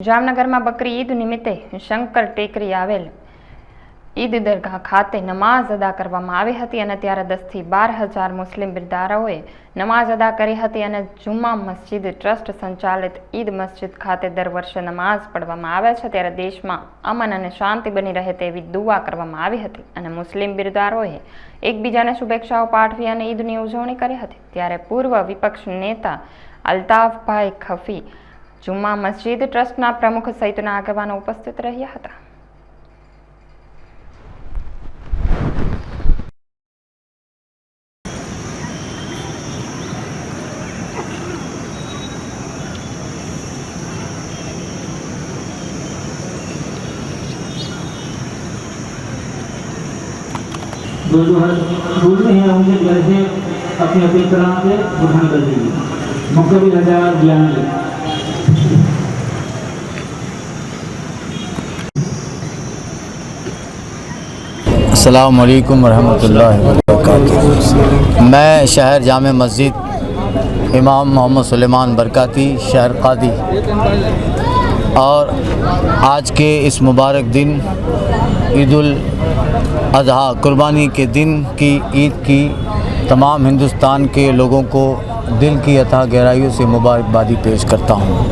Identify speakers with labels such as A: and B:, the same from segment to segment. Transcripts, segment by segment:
A: જામનગરમાં બકરી ઈદ નિમિત્તે શંકર ટેકરી આવેલ. ઈદ દરગાહ ખાતે નમાઝ અદા કરવામાં આવી હતી અને ત્યારે દસથી બાર હજાર મુસ્લિમ બિરદારોએ નમાઝ અદા કરી હતી અને જુમ્મા મસ્જિદ ટ્રસ્ટ સંચાલિત ઈદ મસ્જિદ ખાતે દર વર્ષે નમાઝ પઢવામાં આવે છે. ત્યારે દેશમાં અમન અને શાંતિ બની રહે તેવી દુઆ કરવામાં આવી હતી અને મુસ્લિમ બિરદારોએ એકબીજાને શુભેચ્છાઓ પાઠવી અને ઈદની ઉજવણી કરી હતી. ત્યારે પૂર્વ વિપક્ષ નેતા અલ્તાફભાઈ ખફી જુમ્મા મસ્જિદ ટ્રસ્ટના પ્રમુખ સહિતના આગેવાનો ઉપસ્થિત રહ્યા હતા
B: دونوں دونوں ہی ہم نے گھر سے اپنے اپنے طرح سے بہان کر ہزار بیان السلام علیکم
C: ورحمۃ اللہ وبرکاتہ۔ میں شہر جامع مسجد امام محمد سلیمان برکاتی شہر قادی۔ اور آج کے اس مبارک دن، عید الاضحیٰ، قربانی کے دن کی عید کی تمام ہندوستان کے لوگوں کو دل کی عطا گہرائیوں سے مبارکبادی پیش کرتا ہوں۔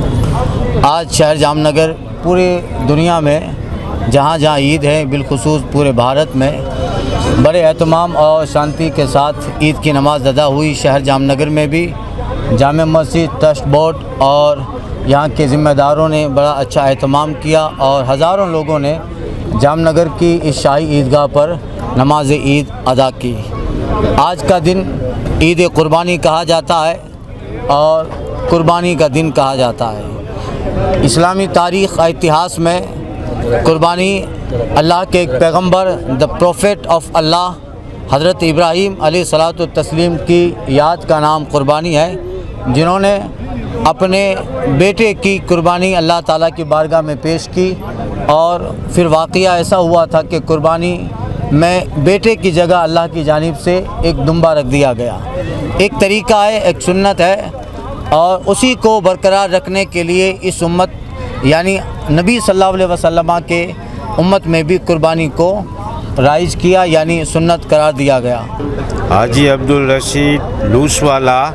C: آج شہر جام نگر پورے دنیا میں جہاں جہاں عید ہے، بالخصوص پورے بھارت میں، بڑے اہتمام اور شانتی کے ساتھ عید کی نماز ادا ہوئی۔ شہر جام نگر میں بھی جامع مسجد، ٹرسٹ بورڈ اور یہاں کے ذمہ داروں نے بڑا اچھا اہتمام کیا اور ہزاروں لوگوں نے جام نگر کی اس شاہی عیدگاہ پر نماز عید ادا کی۔ آج کا دن عید قربانی کہا جاتا ہے اور قربانی کا دن کہا جاتا ہے۔ اسلامی تاریخ اتہاس میں قربانی اللہ کے ایک پیغمبر دا پروفیٹ آف اللہ حضرت ابراہیم علیہ صلاحت التسلیم کی یاد کا نام قربانی ہے، جنہوں نے اپنے بیٹے کی قربانی اللہ تعالیٰ کی بارگاہ میں پیش کی اور پھر واقعہ ایسا ہوا تھا کہ قربانی میں بیٹے کی جگہ اللہ کی جانب سے ایک دمبا رکھ دیا گیا۔ ایک طریقہ ہے، ایک سنت ہے اور اسی کو برقرار رکھنے کے لیے اس امت यानी नबी सल्लल्लाहु अलैहि वसल्लम के उम्मत में भी कुर्बानी को राइज किया यानी सुन्नत करार दिया गया
D: હાજી અબ્દુલ રશીદ લૂસવાલા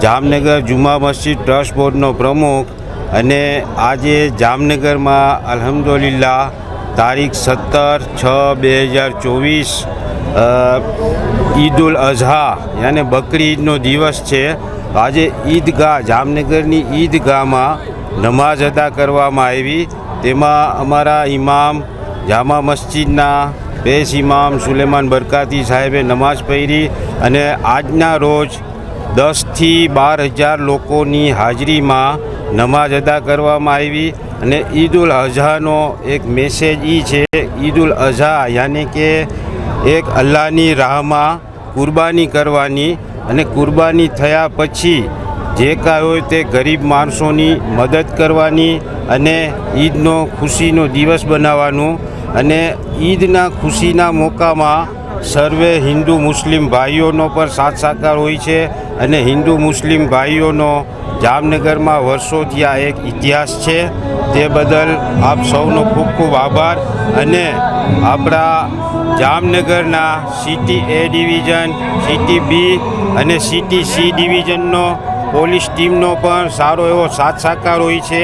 D: જામનગર જુમા મસ્જિદ ટ્રસ્ટ બોર્ડનો પ્રમુખ અને આજે જામનગરમાં અલ્હમ્દુલિલ્લાહ તારીખ સત્તર છ બે હજાર ચોવીસ ઈદ ઉલ અઝહા યાને બકરી ઈદનો દિવસ છે આજે ઈદગાહ જામનગરની ઈદગાહમાં નમાઝ અદા કરવામાં આવી. તેમાં અમારા ઇમામ જામા મસ્જિદના પેશ ઇમામ સુલેમાન બરકાતી સાહેબે નમાઝ પહેરી અને આજના રોજ દસથી બાર હજાર લોકોની હાજરીમાં નમાઝ અદા કરવામાં આવી અને ઈદ ઉલ અઝહાનો એક મેસેજ એ છે ઈદ ઉલ અઝહા યાની કે એક અલ્લાહની રાહમાં કુરબાની કરવાની અને કુરબાની થયા પછી જે કાંઈ હોય તે ગરીબ માણસોની મદદ કરવાની અને ઈદનો ખુશીનો દિવસ બનાવવાનું. અને ઈદના ખુશીના મોકામાં સર્વે હિન્દુ મુસ્લિમ ભાઈઓનો પણ સાથ સાકાર હોય છે અને હિન્દુ મુસ્લિમ ભાઈઓનો જામનગરમાં વર્ષોથી આ એક ઇતિહાસ છે. તે બદલ આપ સૌનો ખૂબ ખૂબ આભાર અને આપણા જામનગરના city A division, city B અને સિટી સી ડિવિઝનનો પોલીસ ટીમનો પણ સારો એવો સાથ સહકાર હોય છે.